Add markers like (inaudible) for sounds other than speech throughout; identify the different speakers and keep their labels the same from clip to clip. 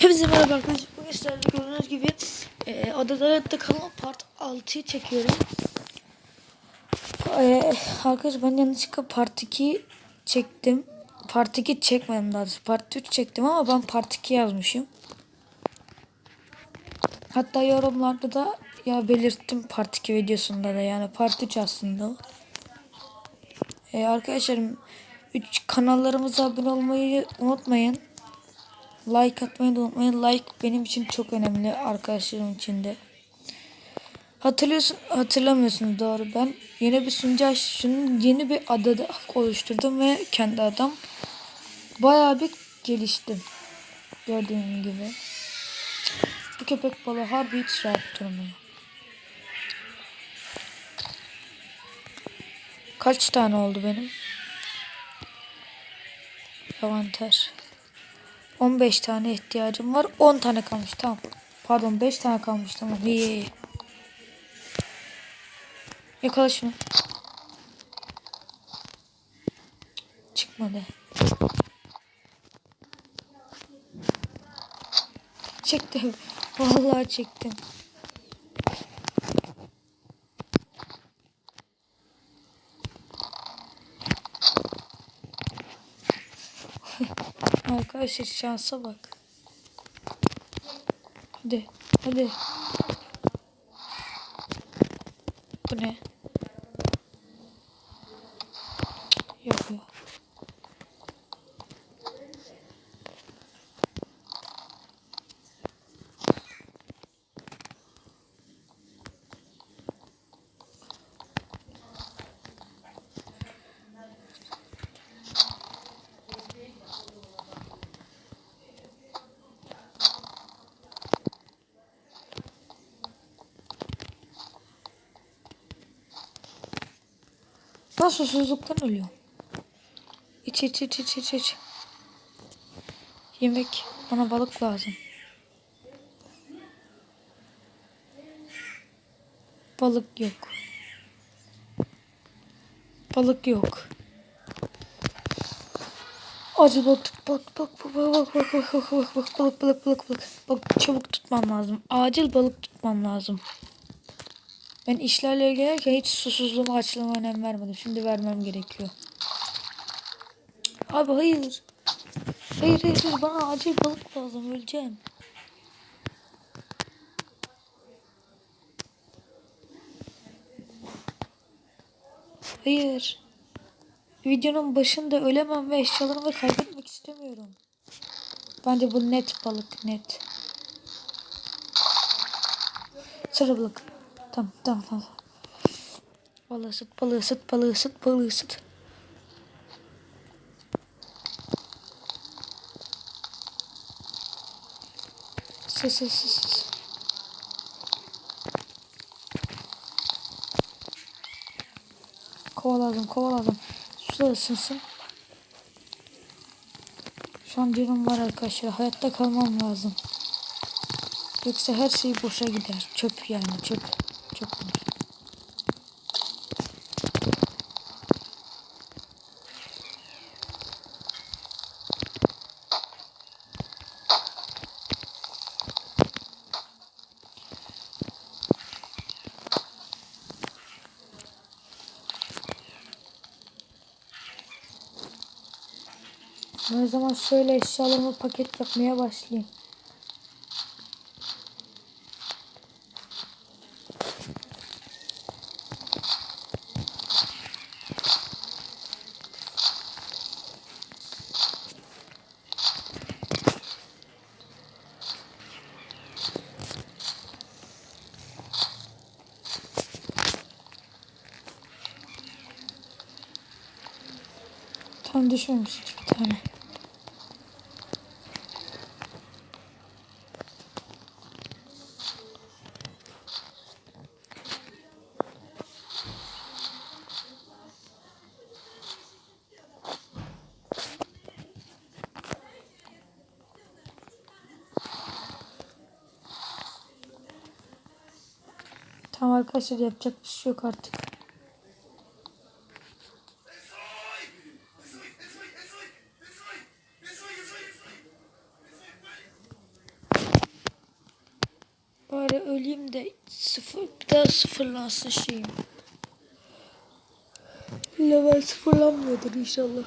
Speaker 1: Hepinize merhaba arkadaşlar. Bugün sizlerle gördüğünüz gibi e, Adada Hayatta Kalma Part 6'yı çekiyorum. E, arkadaşlar ben yanlışlıkla Part 2 çektim. Part 2 çekmedim daha doğrusu. Part 3 çektim ama ben Part 2 yazmışım. Hatta yorumlarda da ya belirttim Part 2 videosunda da yani Part 3 aslında. E, arkadaşlarım 3 kanallarımıza abone olmayı unutmayın. Like atmayı da unutmayın. Like benim için çok önemli arkadaşlarım için de. Hatırlıyorsun, hatırlamıyorsunuz doğru. Ben yeni bir sunucu açtım. Yeni bir adada oluşturdum ve kendi adam. Bayağı bir geliştim. Gördüğün gibi. Bu köpek balığı harbi hiç rahat durmuyor. Kaç tane oldu benim? Avantaj. 15 tane ihtiyacım var. 10 tane kalmış. Tamam. Pardon 5 tane kalmış. Tamam. İyi iyi. Yakala şunu. Çıkmadı. Çektim. (laughs) Vallahi çektim. Arkadaşlar şansa bak. Hadi. Hadi. Bu ne? Cık, Yok yok. Ben susuzluktan ölüyorum. İç iç iç iç iç iç. Yemek. Bana balık lazım. Balık yok. Balık yok. Acı balık bak bak bak bak bak bak bak bak bak bak balık balık balık balık bak çabuk tutmam lazım. Acil balık tutmam lazım. Ben işlerle ilgilenirken hiç susuzluğuma açlığıma önem vermedim. Şimdi vermem gerekiyor. Abi hayır. Hayır hayır, hayır. bana acil balık lazım öleceğim. Hayır. Videonun başında ölemem ve eşyalarımı kaybetmek istemiyorum. Bence bu net balık net. Sarı balık. Tamam tamam tamam. Balığı ısıt balığı ısıt balığı ısıt balığı ısıt. Sı sı sı sı. Kovaladım kovaladım. Su ısınsın. Şu an canım var arkadaşlar. Hayatta kalmam lazım. Yoksa her şey boşa gider. Çöp yani çöp. Olur. Ben O zaman şöyle eşyalarımı paket yapmaya başlayayım. Tam düşmemiş hiçbir tane. Tamam arkadaşlar yapacak bir şey yok artık. kere öleyim de sıfır sıfırlansın şeyim. Level sıfırlanmıyordur inşallah.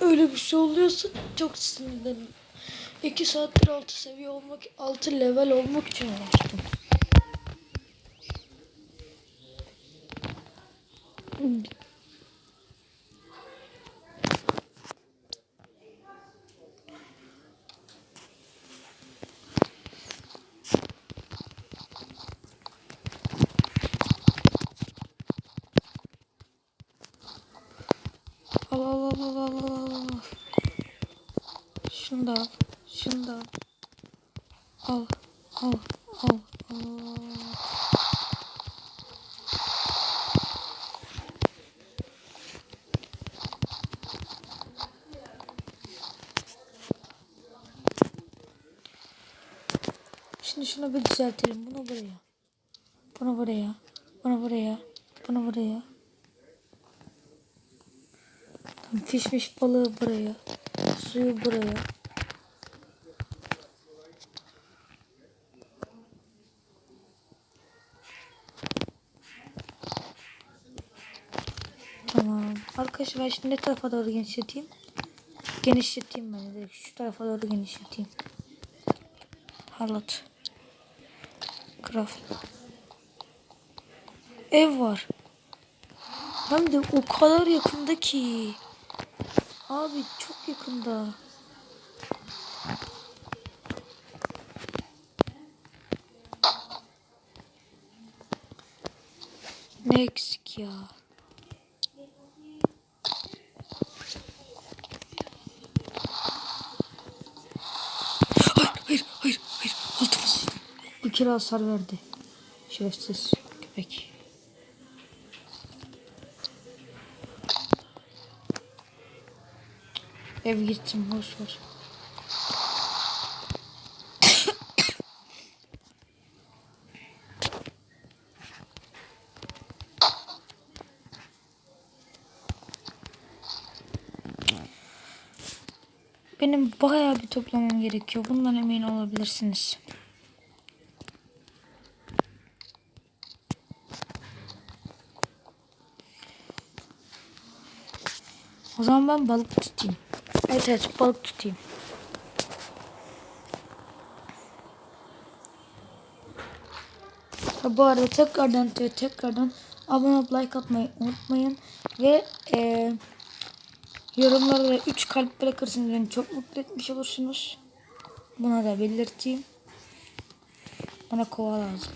Speaker 1: Öyle bir şey oluyorsa çok sinirlenirim. 2 saattir 6 seviye olmak, 6 level olmak için uğraştım. Al al al al. Şunu da al. Şunu da al. Al al al al. Şimdi şunu bir düzeltelim. Bunu buraya. Bunu buraya. Bunu buraya. Bunu buraya. Tamam, pişmiş balığı buraya. Suyu buraya. Tamam. Arkadaşlar şimdi ne tarafa doğru genişleteyim? Genişleteyim ben de şu tarafa doğru genişleteyim. Halat. Craft. Ev var. Hem de o kadar yakında ki. Abi çok yakında. Ne eksik ya? Hayır, hayır, hayır, hayır. Altımız. Bir kere hasar verdi. Şerefsiz köpek. Ev gitsin boş ver. Benim bayağı bir toplamam gerekiyor. Bundan emin olabilirsiniz. O zaman ben balık tutayım. Evet evet balık tutayım. Bu arada tekrardan te- tekrardan abone olup like atmayı unutmayın. Ve e, yorumlara da 3 kalp bırakırsanız beni çok mutlu etmiş olursunuz. Buna da belirteyim. Bana kova lazım.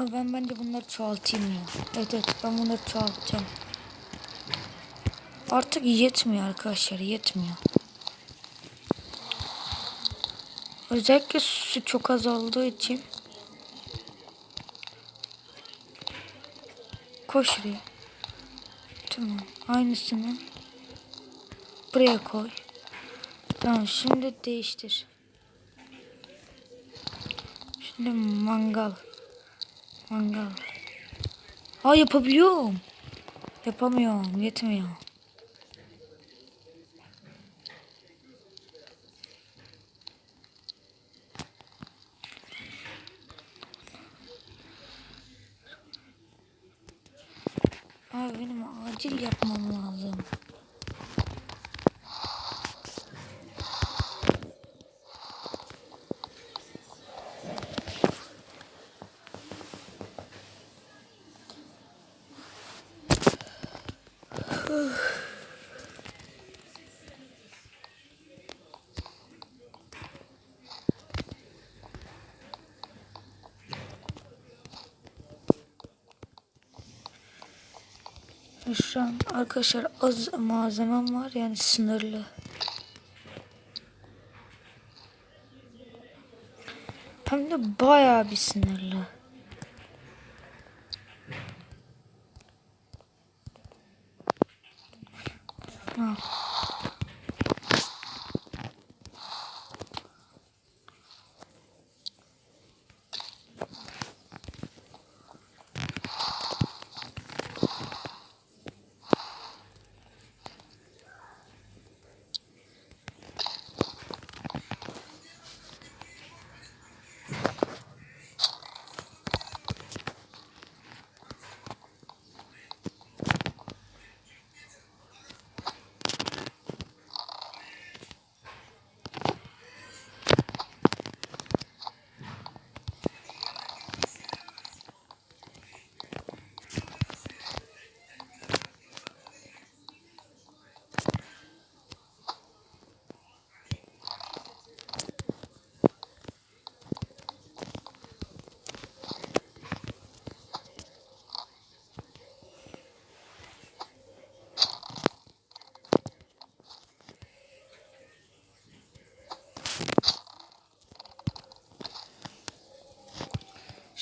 Speaker 1: Abi ben bence bunları çoğaltayım ya. Evet evet ben bunları çoğaltacağım. Artık yetmiyor arkadaşlar yetmiyor. Özellikle su çok azaldığı için. Koy şuraya. Tamam aynısını buraya koy. Tamam şimdi değiştir. Şimdi mangal. Mangal. Aa yapabiliyorum. Yapamıyorum. Yetmiyor. Abi benim acil yapmam lazım. Şu an arkadaşlar az malzemem var yani sınırlı. Hem de bayağı bir sınırlı. Ah.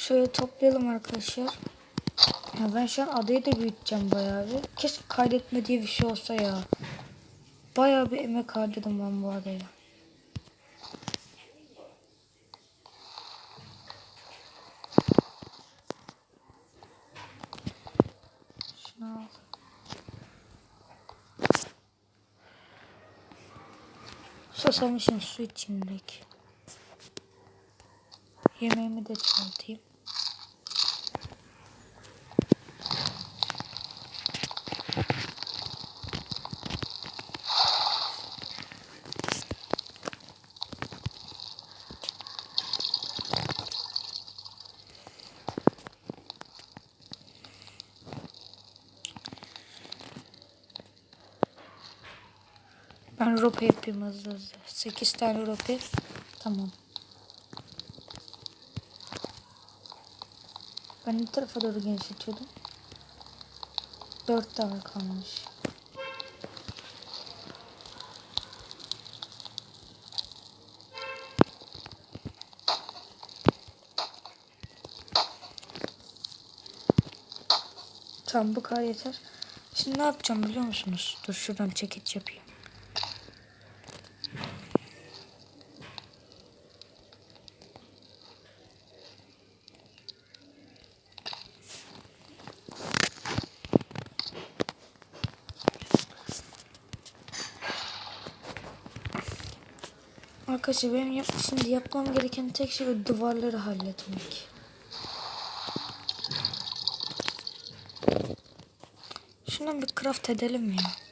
Speaker 1: Şöyle toplayalım arkadaşlar. Ya ben şu an adayı da büyüteceğim bayağı bir. Keşke kaydetme diye bir şey olsa ya. Bayağı bir emek harcadım ben bu adaya. Şunu al. Susamışım su içindeki. Yemeğimi de çoğaltayım. Ben rope yapayım hızlı hızlı. 8 tane rope. Tamam. Ben ne tarafa doğru genişletiyordum? 4 tane kalmış. Tamam bu kadar yeter. Şimdi ne yapacağım biliyor musunuz? Dur şuradan çekiç yapayım. Arkadaşlar benim yap şimdi yapmam gereken tek şey o duvarları halletmek. Şundan bir craft edelim ya.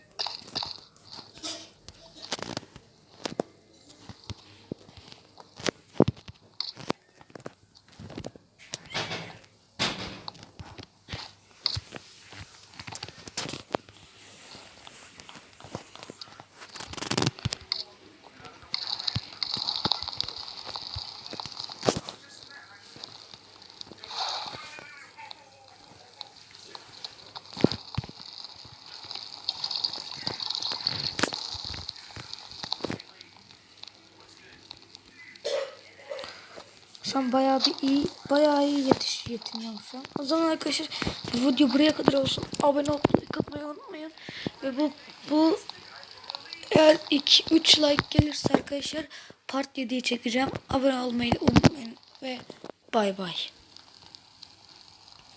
Speaker 1: Şu an bayağı bir iyi, bayağı iyi yetiş yetiniyorum. O zaman arkadaşlar bu video buraya kadar olsun. Abone olmayı, like unutmayın. Ve bu bu eğer 2 3 like gelirse arkadaşlar part 7'yi çekeceğim. Abone olmayı unutmayın ve bay bay.